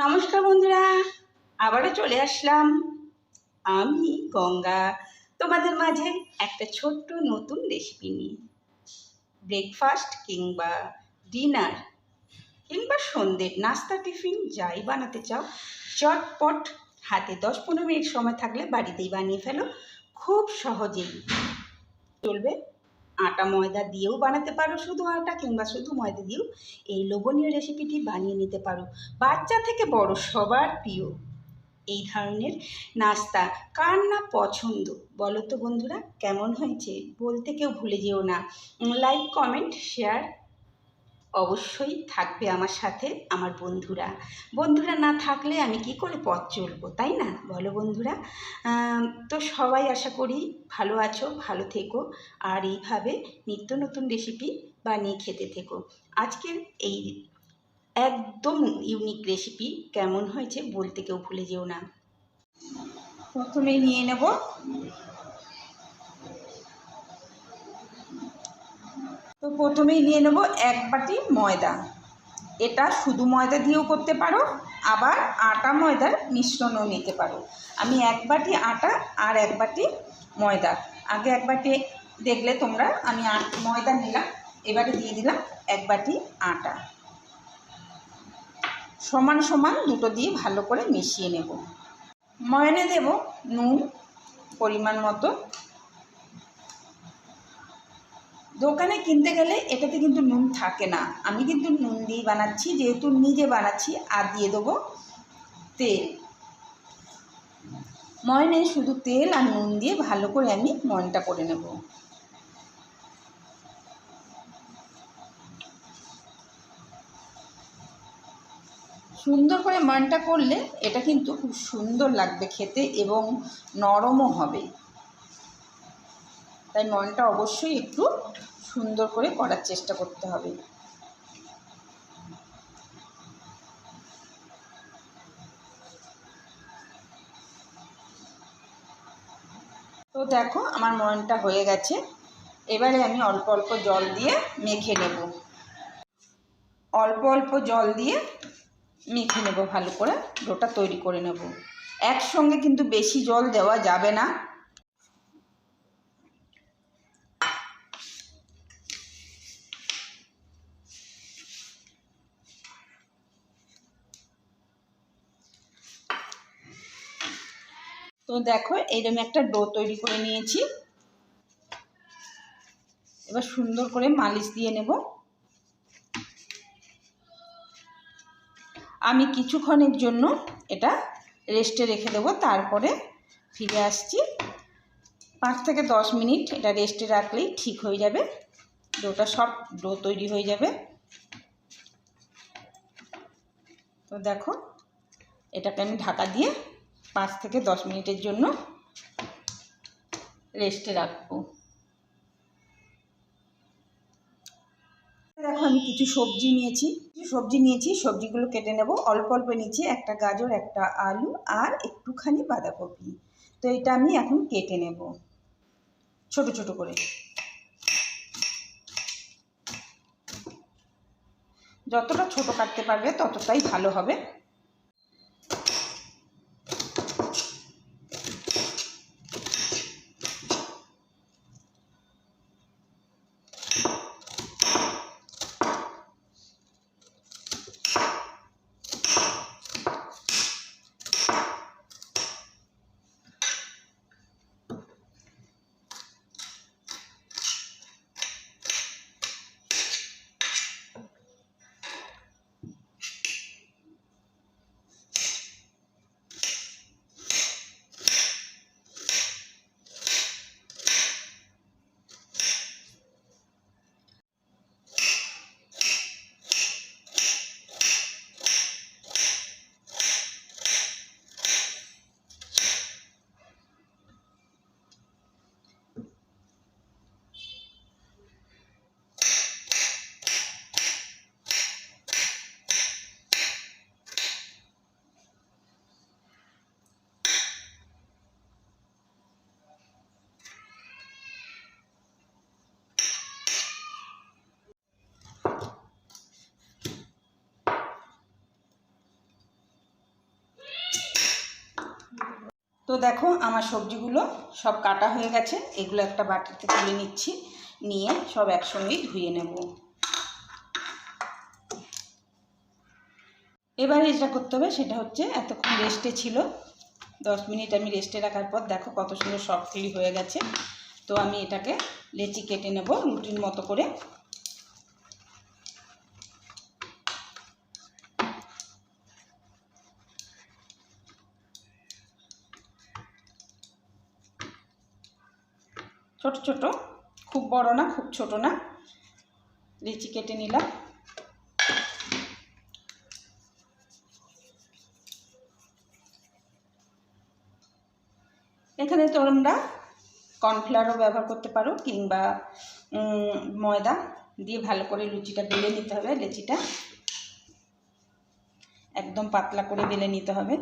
নমস্কার বন্ধুরা, আবারও চলে আসলাম। আমি গঙ্গা, তোমাদের মাঝে একটা ছোট্ট নতুন রেসিপি নিয়ে। ব্রেকফাস্ট কিংবা ডিনার কিংবা সন্ধ্যের নাস্তা টিফিন যাই বানাতে চাও, চটপট হাতে দশ পনেরো মিনিট সময় থাকলে বাড়িতেই বানিয়ে ফেলো, খুব সহজেই। চলবে আটা ময়দা দিয়েও বানাতে পারো, শুধু আটা কিংবা শুধু ময়দা দিয়েও। এই লোভনীয় রেসিপিটি বানিয়ে নিতে পারো। বাচ্চা থেকে বড় সবার প্রিয়। এই ধরনের নাস্তা কার না পছন্দ? বলো তো বন্ধুরা, কেমন হয়েছে? বলতে কেউ ভুলে যেও না। লাইক কমেন্ট শেয়ার অবশ্যই থাকবে আমার সাথে আমার বন্ধুরা। বন্ধুরা না থাকলে আমি কি করে পথ চলবো, তাই না? বলো বন্ধুরা। তো সবাই আশা করি ভালো আছো, ভালো থেকো, আর এইভাবে নিত্য নতুন রেসিপি বানিয়ে খেতে থেকো। আজকের এই একদম ইউনিক রেসিপি কেমন হয়েছে বলতে কেউ ভুলে যেও না। প্রথমেই নিয়ে নেব তো প্রথমেই নিয়ে নেব এক বাটি ময়দা। এটা শুধু ময়দা দিয়েও করতে পারো, আবার আটা ময়দার মিশ্রণও নিতে পারো। আমি এক বাটি আটা আর এক বাটি ময়দা। আগে এক বাটি দেখলে তোমরা, আমি ময়দা নিলাম, এবারে দিয়ে দিলাম এক বাটি আটা। সমান সমান দুটো দিয়ে ভালো করে মিশিয়ে নেব। ময়নে দেব নুন পরিমাণ মতো দোকানে কিনতে গেলে এটাতে কিন্তু নুন থাকে না। আমি কিন্তু নুন দিয়ে বানাচ্ছি, যেহেতু নিজে বানাচ্ছি, আর দিয়ে দেবো তেল। ময়নে শুধু তেল আর নুন দিয়ে ভালো করে আমি ময়নটা করে নেব। সুন্দর করে ময়নটা করলে এটা কিন্তু খুব সুন্দর লাগবে খেতে এবং নরমও হবে। তাই ময়নটা অবশ্যই একটু সুন্দর করে করার চেষ্টা করতে হবে। তো দেখো আমার ময়নটা হয়ে গেছে। এবারে আমি অল্প অল্প জল দিয়ে মেখে নেব। অল্প অল্প জল দিয়ে মেখে নেব ভালো করে। ডোটা তৈরি করে নেব। একসঙ্গে কিন্তু বেশি জল দেওয়া যাবে না। তো দেখো, এইরকম একটা ডো তৈরি করে নিয়েছি। এবার সুন্দর করে মালিশ দিয়ে নেব। আমি কিছুক্ষণের জন্য এটা রেস্টে রেখে দেবো, তারপরে ফিরে আসছি। পাঁচ থেকে দশ মিনিট এটা রেস্টে রাখলেই ঠিক হয়ে যাবে। ডোটা সব ডো তৈরি হয়ে যাবে। তো দেখো, এটাকে আমি ঢাকা দিয়ে পাঁচ থেকে দশ মিনিটের জন্য রেস্টে রাখব। দেখো, আমি কিছু সবজি নিয়েছি। কিছু সবজি নিয়েছি, সবজিগুলো কেটে নেব। অল্প অল্প নিয়েছি, একটা গাজর, একটা আলু আর একটুখানি বাঁধাকপি। তো এটা আমি এখন কেটে নেব, ছোট ছোট করে। যতটা ছোট কাটতে পারবে ততটাই ভালো হবে। তো দেখো আমার সবজিগুলো সব কাটা হয়ে গেছে। এগুলো একটা বাটিতে তুলে নিচ্ছি, নিয়ে সব একসঙ্গেই ধুয়ে নেব। এবারে যেটা করতে হবে সেটা হচ্ছে এতক্ষণ রেস্টে ছিল। দশ মিনিট আমি রেস্টে রাখার পর দেখো কত সুন্দর সফটলি হয়ে গেছে। তো আমি এটাকে লেচি কেটে নেব রুটির মতো করে। ছোট ছোট, খুব বড় না, খুব ছোট না। লিচি কেটে নিলাম। এখানে তোমরা কর্নফ্লাওয়ারও ব্যবহার করতে পারো কিংবা ময়দা দিয়ে ভালো করে লুচিটা বেলে নিতে হবে, লেচিটা। একদম পাতলা করে বেলে নিতে হবে।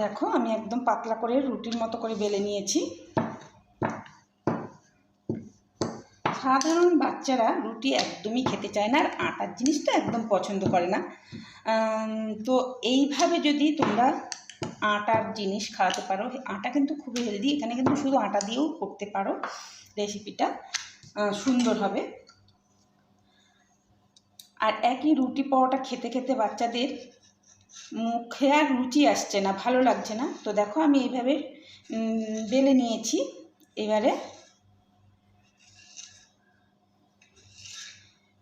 দেখো, আমি একদম পাতলা করে রুটির মতো করে বেলে নিয়েছি। সাধারণ বাচ্চারা রুটি একদমই খেতে চায় না, আর আটার জিনিসটা একদম পছন্দ করে না। তো এইভাবে যদি তোমরা আটার জিনিস খাওয়াতে পারো, আটা কিন্তু খুবই হেলদি এখানে কিন্তু শুধু আটা দিয়েও করতে পারো রেসিপিটা সুন্দর হবে। আর একই রুটি পাওয়াটা খেতে খেতে বাচ্চাদের মুখে আর রুচি আসছে না, ভালো লাগছে না। তো দেখো আমি এইভাবে বেলে নিয়েছি। এবারে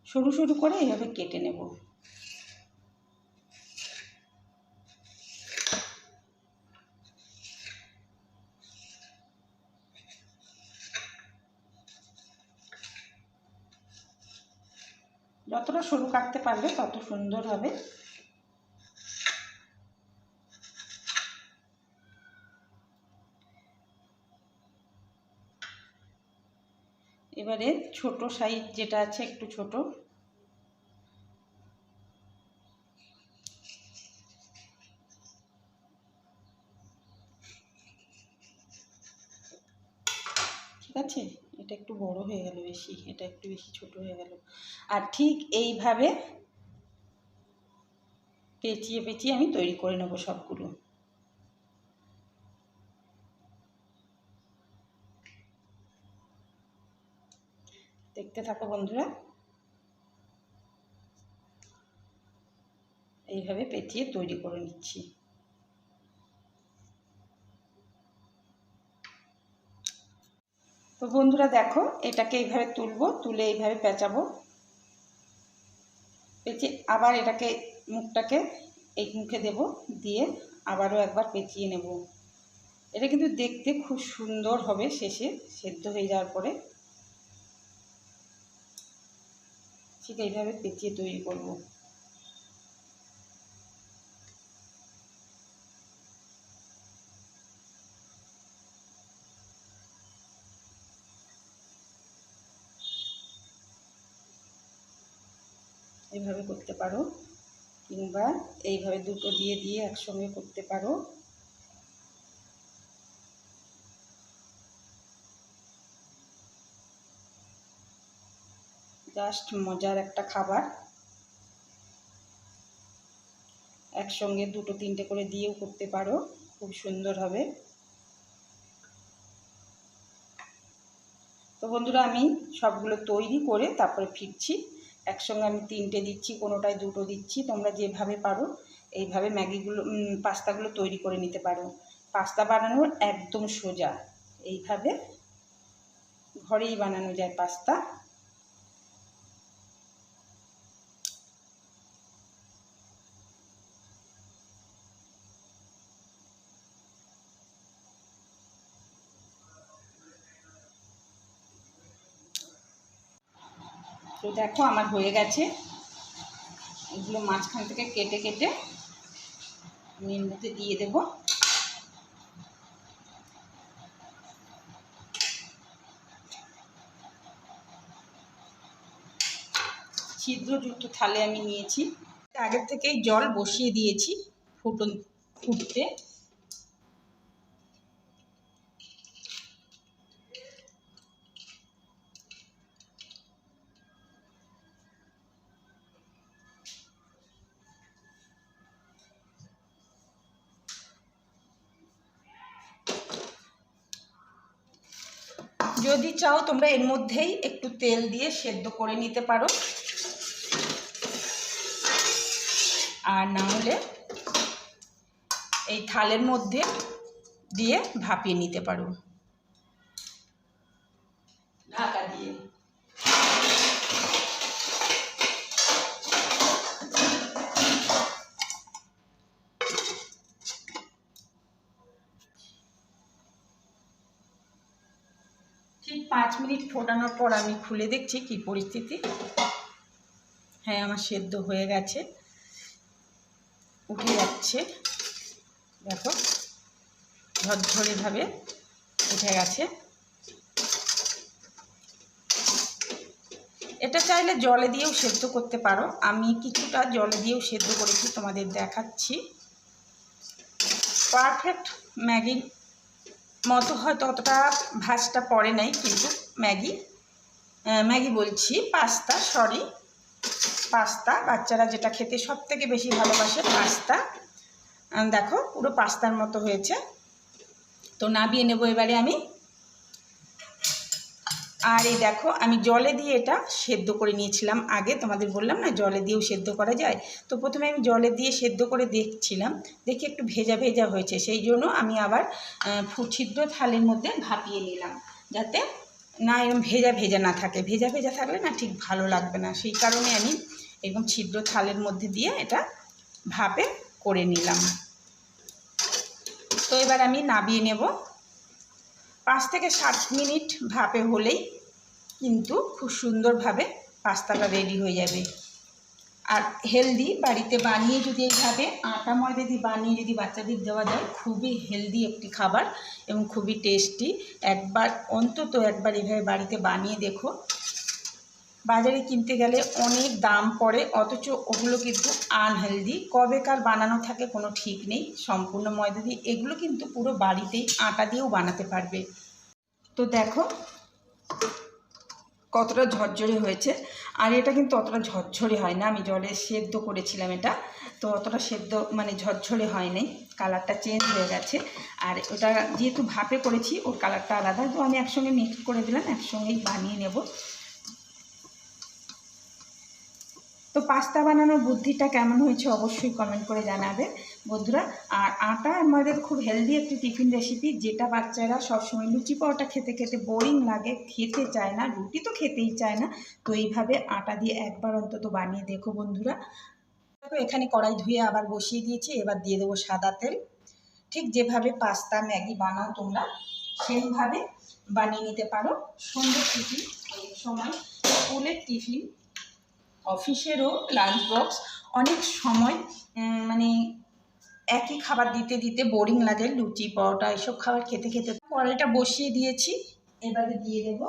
সরু সরু করে এইভাবে কেটে নেব। যতটা সরু কাটতে পারবে তত সুন্দর হবে। এবারে ছোট সাইজ যেটা আছে একটু ছোট। ঠিক আছে? এটা একটু বড় হয়ে গেল বেশি, এটা একটু বেশি ছোট হয়ে গেল। আর ঠিক এইভাবে পেঁচিয়ে পেঁচিয়ে আমি তৈরি করে নেব সবগুলো। দেখতে থাকো বন্ধুরা। এইভাবে পেঁচিয়ে তৈরি করে নিচ্ছি। তো বন্ধুরা দেখো, এটাকে এইভাবে তুলবো, তুলে এইভাবে পেঁচাবো। পেঁচে আবার এটাকে, মুখটাকে এই মুখে দেব, দিয়ে আবারও একবার পেঁচিয়ে নেব। এটা কিন্তু দেখতে খুব সুন্দর হবে শেষে, সেদ্ধ হয়ে যাওয়ার পরে। ঠিক এইভাবে পেঁচিয়ে তৈরি করব। এইভাবে করতে পারো কিংবা এইভাবে দুটো দিয়ে দিয়ে একসঙ্গে করতে পারো। জাস্ট মজার একটা খাবার। একসঙ্গে দুটো তিনটে করে দিয়েও করতে পারো, খুব সুন্দর হবে। তো বন্ধুরা, আমি সবগুলো তৈরি করে তারপরে ফিরছি। একসঙ্গে আমি তিনটে দিচ্ছি, কোনোটায় দুটো দিচ্ছি, তোমরা যেভাবে পারো এইভাবে ম্যাগিগুলো পাস্তাগুলো তৈরি করে নিতে পারো। পাস্তা বানানোর একদম সোজা, এইভাবে ঘরেই বানানো যায় পাস্তা। তো দেখো আমার হয়ে গেছে। এগুলো মাঝখান থেকে কেটে কেটে আমি দিয়ে দেব। ছিদ্রযুক্ত থালে আমি নিয়েছি। আগের থেকেই জল বসিয়ে দিয়েছি ফুটন ফুটতে। যদি চাও তোমরা এর মধ্যেই একটু তেল দিয়ে সেদ্ধ করে নিতে পারো। আর না হলে এই থালের মধ্যে দিয়ে ভাপিয়ে নিতে পারো ঢাকা দিয়ে ঠিক পাঁচ মিনিট ফোটানোর পর আমি খুলে দেখছি কি পরিস্থিতি। হ্যাঁ আমার সেদ্ধ হয়ে গেছে। উঠে যাচ্ছে। দেখো, ঝরঝরেভাবে উঠে গেছে। এটা চাইলে জলে দিয়েও সেদ্ধ করতে পারো। আমি কিছুটা জলে দিয়েও সেদ্ধ করেছি, তোমাদের দেখাচ্ছি। পারফেক্ট ম্যাগির মতো হয়তো অতটা ভাজটা পড়ে নাই, কিন্তু ম্যাগি ম্যাগি বলছি পাস্তা সরি পাস্তা বাচ্চারা যেটা খেতে সব থেকে বেশি ভালোবাসে পাস্তা। দেখো পুরো পাস্তার মতো হয়েছে। তো নাবিয়ে নেব এবারে আমি। আর এই দেখো আমি জলে দিয়ে এটা সেদ্ধ করে নিয়েছিলাম আগে। তোমাদের বললাম না জলে দিয়েও সেদ্ধ করা যায়? তো প্রথমে আমি জলে দিয়ে সেদ্ধ করে দেখছিলাম। দেখি একটু ভেজা ভেজা হয়েছে। সেই জন্য আমি আবার আহ, ফু ছিদ্র থালের মধ্যে ভাপিয়ে নিলাম যাতে না এরকম ভেজা ভেজা না থাকে। ভেজা ভেজা থাকলে না ঠিক ভালো লাগবে না। সেই কারণে আমি এরকম ছিদ্র থালের মধ্যে দিয়ে এটা ভাপে করে নিলাম। তো এবার আমি নাবিয়ে নেব। পাঁচ থেকে সাত মিনিট ভাপে হলেই কিন্তু খুব সুন্দরভাবে পাস্তাটা রেডি হয়ে যাবে। আর হেলদি বাড়িতে বানিয়ে যদি এইভাবে আটা ময়দা দিয়ে বানিয়ে যদি বাচ্চাদের দেওয়া যায়, খুবই হেলদি একটি খাবার এবং খুবই টেস্টি একবার অন্তত একবার এভাবে বাড়িতে বানিয়ে দেখো। বাজারে কিনতে গেলে অনেক দাম পড়ে, অথচ ওগুলো কিন্তু আনহেলদি কবেকার বানানো থাকে কোনো ঠিক নেই। সম্পূর্ণ ময়দা দিয়ে এগুলো কিন্তু পুরো বাড়িতেই আটা দিয়েও বানাতে পারবে। তো দেখো কতটা ঝরঝরে হয়েছে। আর এটা কিন্তু অতটা ঝরঝরে হয় না, আমি জলে সেদ্ধ করেছিলাম এটা। তো অতটা সেদ্ধ মানে ঝরঝরে হয়নি, কালারটা চেঞ্জ হয়ে গেছে। আর ওটা যেহেতু ভাপে করেছি, ওর কালারটা আলাদা, তো আমি একসঙ্গে মিক্স করে দিলাম, একসঙ্গেই বানিয়ে নেব। তো পাস্তা বানানোর বুদ্ধিটা কেমন হয়েছে অবশ্যই কমেন্ট করে জানাবে। বন্ধুরা, আর আটা আমাদের খুব হেলদি একটি টিফিন রেসিপি যেটা বাচ্চারা সবসময় লুচি পাওয়াটা খেতে খেতে বোরিং লাগে, খেতে চায় না, রুটি তো খেতেই চায় না। তো এইভাবে আটা দিয়ে একবার অন্তত বানিয়ে দেখো বন্ধুরা। দেখো, এখানে কড়াই ধুয়ে আবার বসিয়ে দিয়েছি, এবার দিয়ে দেবো সাদা তেল। ঠিক যেভাবে পাস্তা, ম্যাগি বানাও তোমরা, সেইভাবে বানিয়ে নিতে পারো। সুন্দর টিফিন সময় স্কুলের টিফিন অফিসেরও লাঞ্চ বক্স অনেক সময় মানে একই খাবার দিতে দিতে বোরিং লাগে, লুচি, পরোটা এসব খাবার খেতে খেতে। কড়াইটা বসিয়ে দিয়েছি, এবারে দিয়ে দেব।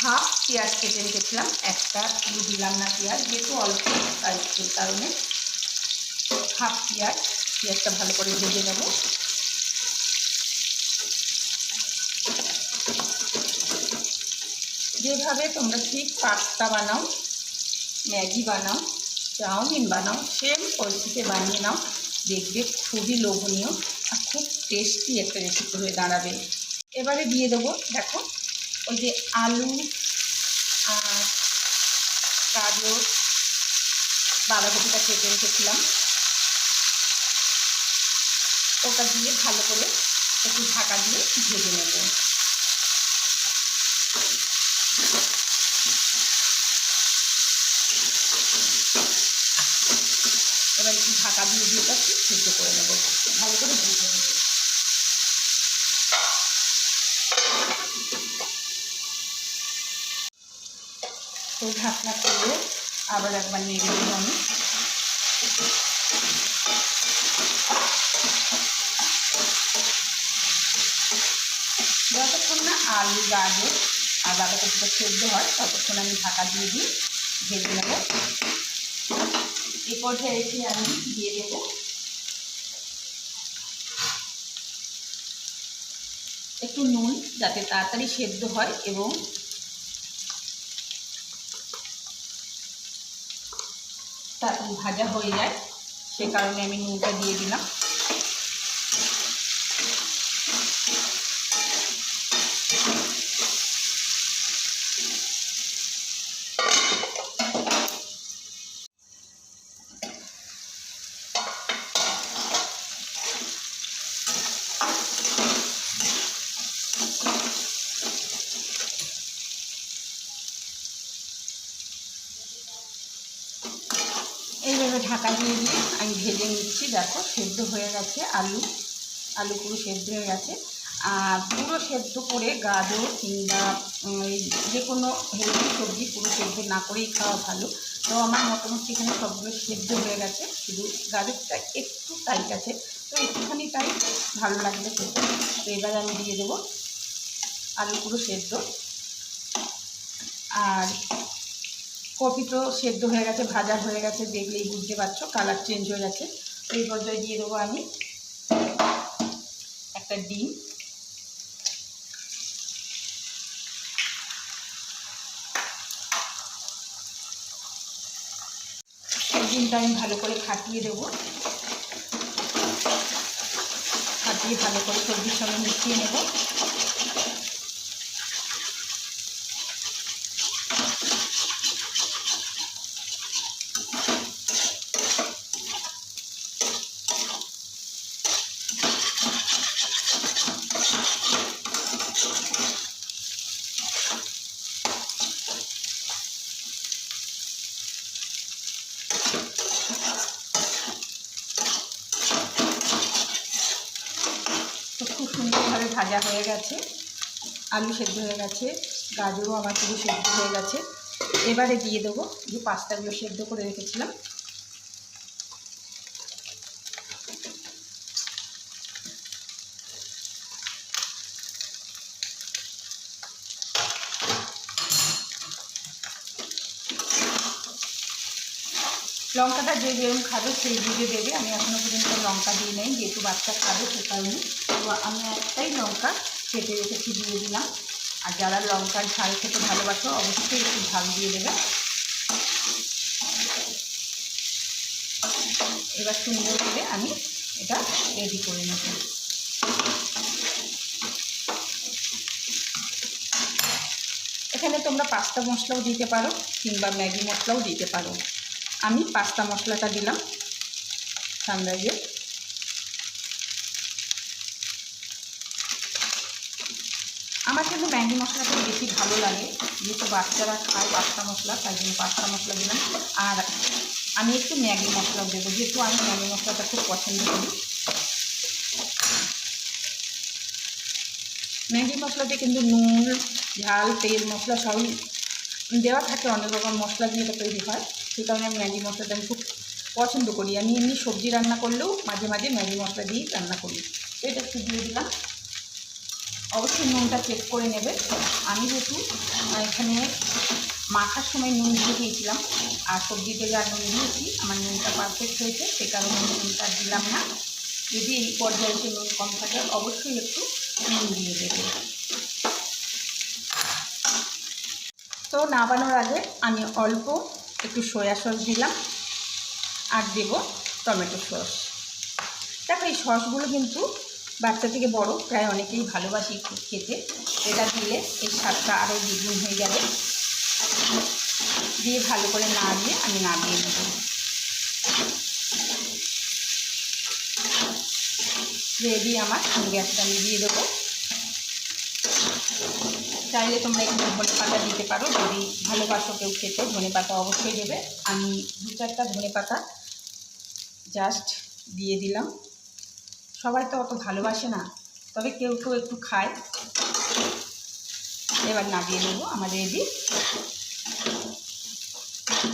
হাফ পেঁয়াজ কেটে রেখেছিলাম, একটা পুরো দিলাম না পেঁয়াজ, যেহেতু অল্প তাই সেই কারণে। হাফ পেঁয়াজ, পেঁয়াজটা ভালো করে ভেজে নেব যেভাবে তোমরা ঠিক পাস্তা বানাও, ম্যাগি বানাও, চাউমিন বানাও, সেম পরিস্থিতিতে বানিয়ে নাও, দেখবে খুবই লোভনীয় আর খুব টেস্টি একটা রেসিপি হয়ে দাঁড়াবে। এবারে দিয়ে দেবো, দেখো, ওই যে আলু আর গাজর, বাঁধাকপিটা কেটে রেখেছিলাম। ওটা দিয়ে ভালো করে একটু ঢাকা দিয়ে ভেজে নেব এবার একটু ঢাকা দিয়ে দিয়ে সিদ্ধ করে নেব ভালো করে ভেজে নেব তো ঢাকনা খুলে আবার একবার নেড়ে দেবো আমি যতক্ষণ না আলু, গাজর আর বাঁধাকপিটা সেদ্ধ হয়, ততক্ষণ আমি ঢাকা দিয়ে দিই ভেজে নেব। এই পর্যায়ে এসে আমি দিয়ে দেব। একটু নুন যাতে তাড়াতাড়ি সেদ্ধ হয় এবং তাড়াতাড়ি ভাজা হয়ে যায়, সে কারণে আমি নুনটা দিয়ে দিলাম। ঢাকা দিয়ে দিয়ে আমি ভেজে নিচ্ছি, দেখো সেদ্ধ হয়ে গেছে আলু। আলু পুরো সেদ্ধ হয়ে গেছে। আর পুরো সেদ্ধ করে গাজর কিংবা যে কোনো হেলদি সবজি পুরো সেদ্ধ না করেই খাওয়া ভালো। তো আমার মোটামুটি এখানে সবগুলো সেদ্ধ হয়ে গেছে। শুধু গাজরটা একটু টাইট আছে। তো একটুখানি টাইট ভালো লাগবে খেতে। তো এবার আমি দিয়ে দেবো আলু পুরো সেদ্ধ। আর কপি তো সেদ্ধ হয়ে গেছে, ভাজা হয়ে গেছে, দেখলেই বুঝতে পারছ কালার চেঞ্জ হয়ে গেছে। এই পর্যায়ে দিয়ে দেবো আমি একটা ডিম। ডিমটা আমি ভালো করে ফাটিয়ে দেবো। ফাটিয়ে ভালো করে সবজির সঙ্গে মিশিয়ে নেব তো খুব সুন্দরভাবে ভাজা হয়ে গেছে, আলু সেদ্ধ হয়ে গেছে, গাজরও আমার পুরো সেদ্ধ হয়ে গেছে। এবারে দিয়ে দেবো যে পাস্তাগুলো সেদ্ধ করে রেখেছিলাম। লঙ্কাটা যে যেরকম খাবে সেই বুঝে দেবে। আমি এখনও পর্যন্ত লঙ্কা দিই নাই, যেহেতু বাচ্চা খাবে সে কারণে। তো আমি একটাই লঙ্কা কেটে রেখেছি, দিয়ে দিলাম। আর যারা লঙ্কার ঝাল খেতে ভালোবাসো, অবশ্যই একটু ঝাল দিয়ে দেবে। এবার সুন্দর করে আমি এটা রেডি করে নেব। এখানে তোমরা পাস্তা মশলাও দিতে পারো, কিংবা ম্যাগি মশলাও দিতে পারো। আমি পাস্তা মশলাটা দিলাম সানরাইজের আমার কিন্তু ম্যাগি মশলাটা বেশি ভালো লাগে, যেহেতু বাচ্চারা খায় পাস্তা মশলা, তাই জন্য পাস্তা মশলা দিলাম। আর আমি একটু ম্যাগি মশলা দেবো, যেহেতু আমি ম্যাগি মশলাটা খুব পছন্দ করি। ম্যাগি মশলাতে কিন্তু নুন, ঝাল, তেল মশলা সবই দেওয়া থাকে, অনেক রকম মশলা দিয়ে তৈরি হয়। সেই কারণে আমি ম্যাগি মশলাটা আমি খুব পছন্দ করি। আমি এমনি সবজি রান্না করলেও মাঝে মাঝে ম্যাগি মশলা দিয়েই রান্না করি। এটা একটু দিয়ে দিলাম। অবশ্যই নুনটা চেক করে নেবে। আমি যেহেতু এখানে মাখার সময় নুন দিয়ে দিয়েছিলাম আর সবজি সবজিতে যা নুন দিয়েছি, আমার নুনটা পারফেক্ট হয়েছে, সে কারণে নুনটা দিলাম না। যদি এই পর্যায়ে নুন কম থাকে, অবশ্যই একটু নুন দিয়ে দেবে। তো নামানোর আগে আমি অল্প একটু সয়া সস দিলাম আর দেব টমেটো সস। দেখো, এই সসগুলো কিন্তু বাচ্চা থেকে বড়, প্রায় অনেকেই ভালোবাসি খেতে। এটা দিলে এই স্বাদটা আরও দ্বিগুণ হয়ে যাবে। দিয়ে ভালো করে নাড়িয়ে আমি নামিয়ে নেব। রেডি আমার গ্যাসটা আমি দিয়ে দেবো। চাইলে তোমরা একটু ধনে পাতা দিতে পারো। যদি ভালোবাসো কেউ খেতে, ধনে পাতা অবশ্যই দেবে। আমি দু চারটা ধনে পাতা জাস্ট দিয়ে দিলাম। সবাই তো অত ভালোবাসে না, তবে কেউ কেউ একটু খায়। এবার নামিয়ে নেব আমাদের রেডি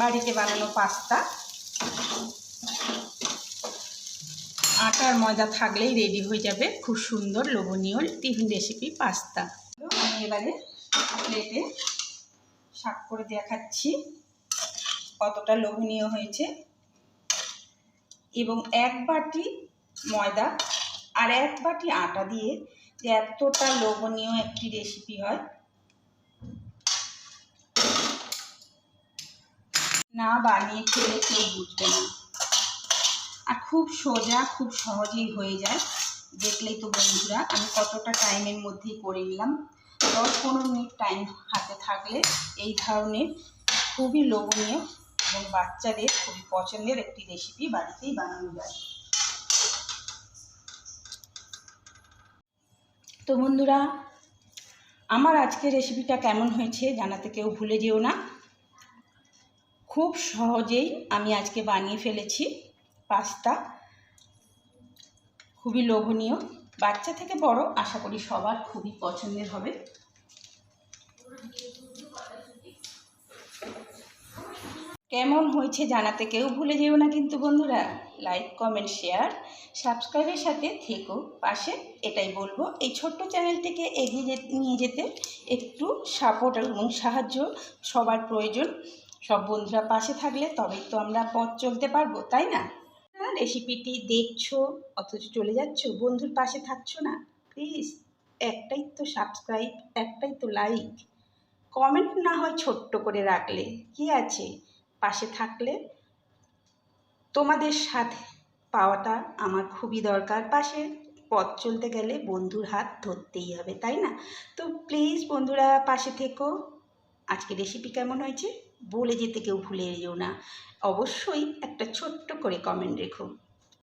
বাড়িতে বানানো পাস্তা। আটার ময়দা থাকলেই রেডি হয়ে যাবে। খুব সুন্দর, লোভনীয় টিফিন রেসিপি পাস্তা। আমি এবারে প্লেটে শাক করে দেখাচ্ছি কতটা লোভনীয় হয়েছে। এবং এক বাটি ময়দা আর এক বাটি আটা দিয়ে যে এতটা লোভনীয় একটি রেসিপি হয়। না বানিয়ে খেলে কেউ বুঝবে না। আর খুব সোজা, খুব সহজেই হয়ে যায়। দেখলেই তো বন্ধুরা, আমি কতটা টাইমের মধ্যেই করে নিলাম। দশ পনেরো মিনিট টাইম হাতে থাকলে এই ধরনের খুবই লোভনীয় এবং বাচ্চাদের খুবই পছন্দের একটি রেসিপি বাড়িতেই বানানো যায়। তো বন্ধুরা, আমার আজকের রেসিপিটা কেমন হয়েছে জানাতে কেউ ভুলে যেও না। খুব সহজেই আমি আজকে বানিয়ে ফেলেছি পাস্তা। খুবই লোভনীয়। বাচ্চা থেকে বড় আশা করি সবার খুবই পছন্দের হবে। কেমন হয়েছে জানাতে কেউ ভুলে যেও না কিন্তু বন্ধুরা লাইক কমেন্ট শেয়ার সাবস্ক্রাইবের সাথে থেকো। পাশে এটাই বলব, এই ছোট্ট চ্যানেলটিকে এগিয়ে নিয়ে যেতে একটু সাপোর্ট এবং সাহায্য সবার প্রয়োজন। সব বন্ধুরা পাশে থাকলে তবেই তো আমরা পথ চলতে পারব, তাই না? রেসিপিটি দেখছ, অথচ চলে যাচ্ছ, বন্ধুর পাশে থাকছো না? প্লিজ একটাই তো সাবস্ক্রাইব একটাই তো লাইক কমেন্ট না হয় ছোট্ট করে রাখলে, কি আছে? পাশে থাকলে তোমাদের সাথে পাওয়াটা আমার খুবই দরকার। পাশে পথ চলতে গেলে বন্ধুর হাত ধরতেই হবে, তাই না? তো প্লিজ বন্ধুরা, পাশে থেকো। আজকে রেসিপি কেমন হয়েছে? বলে যেতে কেউ ভুলে যেও না। অবশ্যই একটা ছোট্ট করে কমেন্ট রেখো।